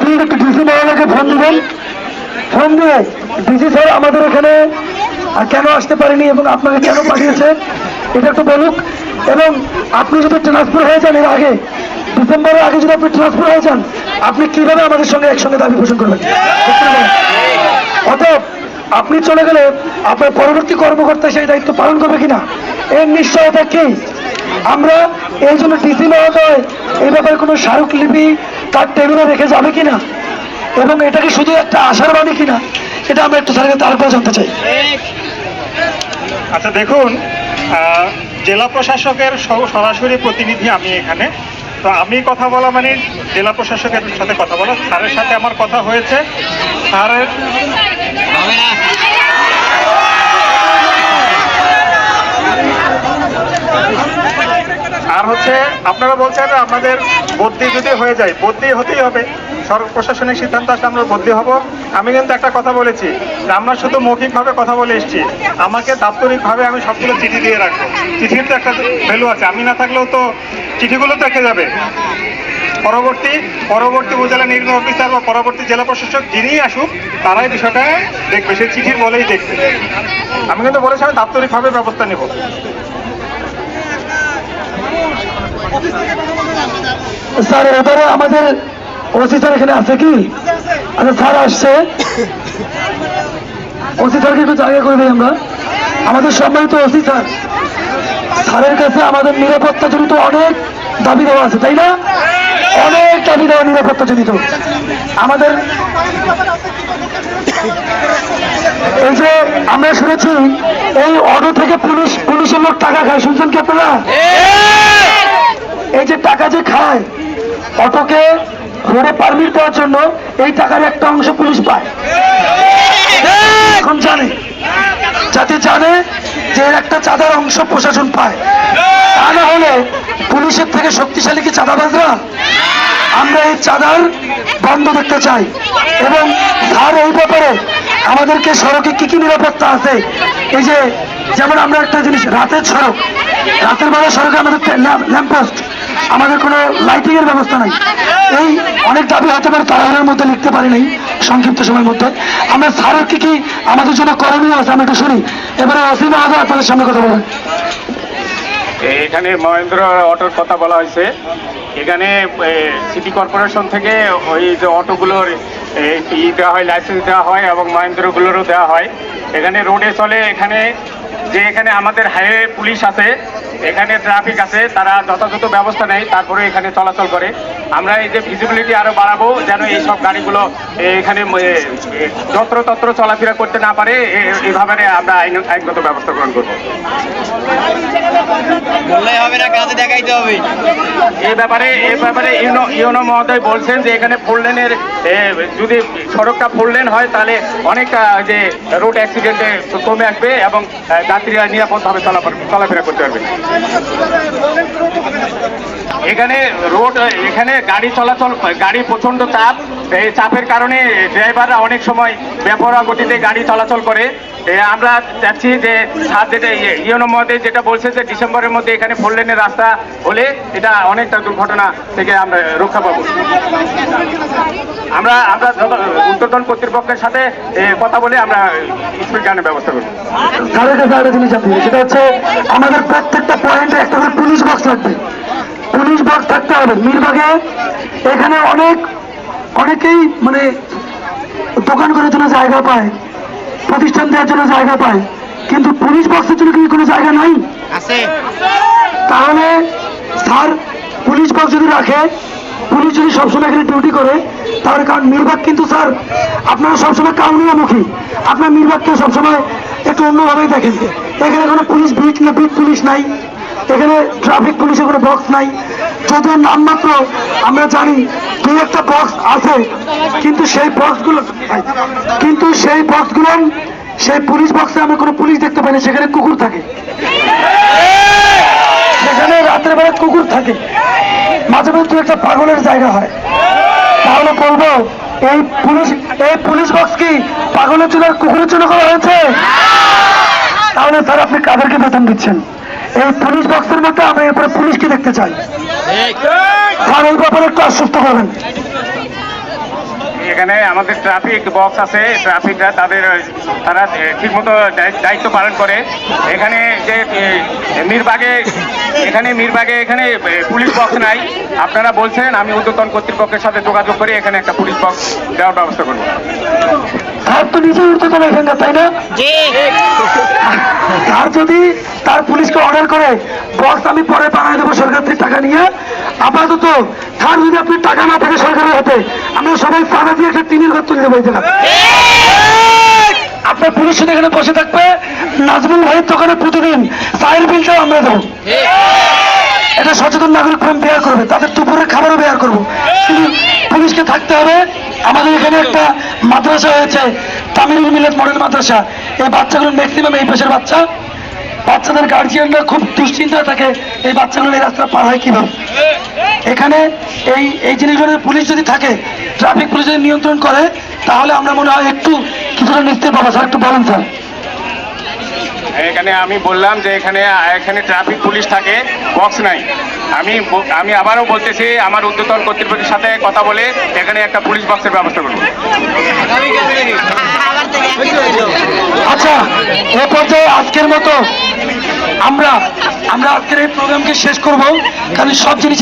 Please একটু DC মহলাকে phone দিবেন। ফোন দিয়ে ডিসি স্যার আমাদের এখানে কেন আসতে পারেনি এবং আপনাকে কেন পাঠিয়েছে, এটা একটু বলুক। এবং আপনি যদি ট্রান্সফার হয়ে যান এর আগে, ডিসেম্বরের আগে যদি আপনি ট্রান্সফার হয়ে যান, আপনি কীভাবে আমাদের সঙ্গে একসঙ্গে দাবি পোষণ করবেন? অতএব আপনি চলে গেলে আপনার পরবর্তী কর্মকর্তা সেই দায়িত্ব পালন করবে কিনা? এর নিশ্চয়তা কি? আমরা এই জন্য ডিসি মহোদয় এই ব্যাপারে কোনো স্মারকলিপি তার টেবিলে রেখে যাবে কিনা? এবং এটা কি শুধু একটা আশার বাণী কিনা? এটা আমরা একটু স্যারকে তারপর জানতে চাই। আচ্ছা দেখুন আহ, জেলা প্রশাসকের সরাসরি প্রতিনিধি আমি এখানে। তো আমি কথা বলা মানে জেলা প্রশাসকের সাথে কথা বলা। স্যারের সাথে আমার কথা হয়েছে। স্যারের আর হচ্ছে আপনারা বলছেন আমাদের বদলি যদি হয়ে যায়, বদলি হতেই হবে। সরকার প্রশাসনিক সিদ্ধান্ত আসলে আমরা বদলি হব। আমি কিন্তু একটা কথা বলেছি যে আমরা শুধু মৌখিকভাবে কথা বলে এসেছি। আমাকে দাপ্তরিকভাবে আমি সবগুলো চিঠি দিয়ে রাখব। চিঠির তো একটা ভ্যালু আছে। আমি না থাকলেও তো চিঠিগুলো এঁকে যাবে। পরবর্তী পরবর্তী উপজেলা নির্বাহী অফিসার বা পরবর্তী জেলা প্রশাসক যিনিই আসুক, তারাই বিষয়টা দেখবে। সেই চিঠির বলেই দেখবে। আমি কিন্তু বলেছি আমি দাপ্তরিকভাবে ব্যবস্থা নেব। স্যার, এবারে আমাদের ওসি স্যার এখানে আছে কি? আচ্ছা স্যার আসছে। ওসি স্যারকে একটু জায়গা করে দিই আমরা। আমাদের সম্মানিত ওসি স্যার স্যারের কাছে আমাদের নিরাপত্তা জড়িত অনেক দাবি দেওয়া আছে, তাই না? অনেক দাবি দেওয়া নিরাপত্তা জড়িত আমাদের এই যে আমরা শুনেছি, এই অটো থেকে পুলিশ, পুলিশের লোক টাকা খায়, শুনছেন কি আপনারা? এই যে টাকা যে খায়, অটোকে রোডে পারমিট দেওয়ার জন্য এই টাকার একটা অংশ পুলিশ পায়। এখন জানে, যাতে জানে যে একটা চাঁদার অংশ প্রশাসন পায়। তা না হলে পুলিশের থেকে শক্তিশালী কি চাঁদাবাজরা? আমরা এই চাঁদার বন্ধ দেখতে চাই। এবং স্যার এই ব্যাপারে আমাদেরকে সড়কে কি কি নিরাপত্তা আছে? এই যে, যেমন আমরা একটা জিনিস, রাতের সড়ক। রাতের বেলা সড়কে আমাদের ল্যাম্পপোস্ট। আমাদের কোনো লাইটিং এর ব্যবস্থা নাই। এই অনেক দাবি হতে পারে তাড়াহুড়োর মধ্যে লিখতে পারি নাই, সংক্ষিপ্ত সময়ের মধ্যে। আমরা স্যারের কি কি আমাদের জন্য করণীয় আছে আমরা একটু শুনি। এবারে অসীম আহাদ আপনাদের সামনে কথা বলেন। এখানে মহেন্দ্র অটোর কথা বলা হয়েছে। এখানে সিটি কর্পোরেশন থেকে ওই যে অটোগুলোর ই দেওয়া হয় লাইসেন্স দেওয়া হয় এবং মহেন্দ্রগুলোরও দেওয়া হয়। এখানে রোডে চলে, এখানে যে এখানে আমাদের হাইওয়ে পুলিশ আছে এখানে ট্রাফিক আছে তারা যথাযথ ব্যবস্থা নেয় তারপরে এখানে চলাচল করে। আমরা এই যে ভিজিবিলিটি আরও বাড়াবো যেন এই সব গাড়িগুলো এখানে যত্রতত্র চলাফেরা করতে না পারে এভাবে আমরা আইন- আইনগত ব্যবস্থা গ্রহণ করব। এই ব্যাপারে এই ব্যাপারে ইউনো ইউনো মহোদয় বলছেন যে এখানে ফোর লেনের যদি সড়কটা ফোর লেন হয় তাহলে অনেকটা যে রোড অ্যাক্সিডেন্টে কমে আসবে এবং যাত্রীরা নিরাপদভাবে চলাফেরা চলাফেরা করতে পারবে। এখানে রোড, এখানে গাড়ি চলাচল, গাড়ি প্রচণ্ড চাপ। এই চাপের কারণে ড্রাইভাররা অনেক সময় বেপরোয়া গতিতে গাড়ি চলাচল করে। আমরা চাচ্ছি যে স্যার যেটা ইয়ে- ইউনো মহোদয় যেটা বলছে যে ডিসেম্বরের মধ্যে এখানে ফোর লেনের রাস্তা হলে এটা অনেকটা দুর্ঘটনা থেকে আমরা রক্ষা পাবো। আমরা আমরা উত্তরতন কর্তৃপক্ষের সাথে কথা বলে আমরা স্পিড গানের ব্যবস্থা করব। সেটা হচ্ছে আমাদের প্রত্যেকটা পয়েন্টে একটা পুলিশ বক্স লাগবে। পুলিশ বক্স থাকতে হবে। মিরবাগে এখানে অনেক অনেকেই মানে দোকান করার জন্য জায়গা পায় প্রতিষ্ঠান দেওয়ার জন্য জায়গা পায় কিন্তু পুলিশ বক্সের জন্য কি কোনো জায়গা নাই? তাহলে স্যার পুলিশ বক্স যদি রাখে পুলিশ যদি সবসময় এখানে ডিউটি করে তাহলে কারণ মিরবাগ কিন্তু স্যার আপনারা সবসময় কাউনিয়ামুখী আপনার মিরবাগকে সবসময় একটু অন্যভাবেই দেখেন। এখানে কোনো পুলিশ বিট না বিট পুলিশ নাই। এখানে ট্রাফিক পুলিশের কোনো বক্স নাই। যদিও নামমাত্র আমরা জানি দুই একটা বক্স আছে, কিন্তু সেই বক্সগুলো কিন্তু সেই বক্সগুলো সেই পুলিশ বক্সে আমরা কোনো পুলিশ দেখতে পাই না, সেখানে কুকুর থাকে। সেখানে রাতের বেলা কুকুর থাকে। মাঝে মাঝে দু একটা পাগলের জায়গা হয়। তাহলে বলব, এই পুলিশ এই পুলিশ বক্স কি পাগলের জন্য কুকুরের জন্য করা হয়েছে? তাহলে স্যার আপনি কাদেরকে বেতন দিচ্ছেন? এই পুলিশ বক্সের মধ্যে আমি এরপরে পুলিশকে দেখতে চাই। স্যার এই ব্যাপারে একটু আশ্বস্ত করবেন এখানে আমাদের ট্রাফিক বক্স আছে ট্রাফিকরা তাদের তারা ঠিকমতো দায়- দায়িত্ব পালন করে। এখানে যে মিরবাগে এখানে মিরবাগে এখানে পুলিশ বক্স নাই। আপনারা বলছেন আমি উদ্যতন কর্তৃপক্ষের সাথে যোগাযোগ করে এখানে একটা পুলিশ বক্স দেওয়ার ব্যবস্থা করব। তার তো নিজে এখানটা তাই না? তার যদি তার পুলিশকে অর্ডার করে বক্স আমি পরে বানায় দেবো সরকার থেকে টাকা নিয়ে আপাতত তার যদি আপনি টাকা না থাকে সরকারের হাতে, আমরা সবাই পাড়া দিয়ে একটা টিনের ঘর তুলে দেবো আপনার পুলিশ এখানে বসে থাকবে, নাজমুল ভাইয়ের দোকানে প্রতিদিন চায়ের বিলটাও আমরা দেবো। এটা সচেতন নাগরিক ফোরাম বেয়ার করবে, তাদের দুপুরের খাবারও বেয়ার করব। কিন্তু পুলিশকে থাকতে হবে। আমাদের এখানে একটা মাদ্রাসা হয়েছে, তামিল মিলাদ মডেল মাদ্রাসা। এই বাচ্চাগুলো ম্যাক্সিমাম এই পেশের বাচ্চা। বাচ্চাদের গার্জিয়ানরা খুব দুশ্চিন্তায় থাকে। এই বাচ্চাগুলো এই রাস্তা পার হয় কীভাবে? এখানে এই এই জিনিসগুলো পুলিশ যদি থাকে ট্রাফিক পুলিশ যদি নিয়ন্ত্রণ করে তাহলে আমরা মনে হয় একটু কিছুটা নিস্তের পাবো। স্যার একটু বলেন স্যার। এখানে আমি বললাম যে এখানে এখানে ট্রাফিক পুলিশ থাকে বক্স নাই। আমি আমি আবারও বলতেছি আমার উদ্যতন কর্তৃপক্ষের সাথে কথা বলে এখানে একটা পুলিশ বক্সের ব্যবস্থা করব। এ পর্যায়ে আজকের মতো আমরা আমরা আজকের এই প্রোগ্রামকে শেষ করব। কারণ সব জিনিস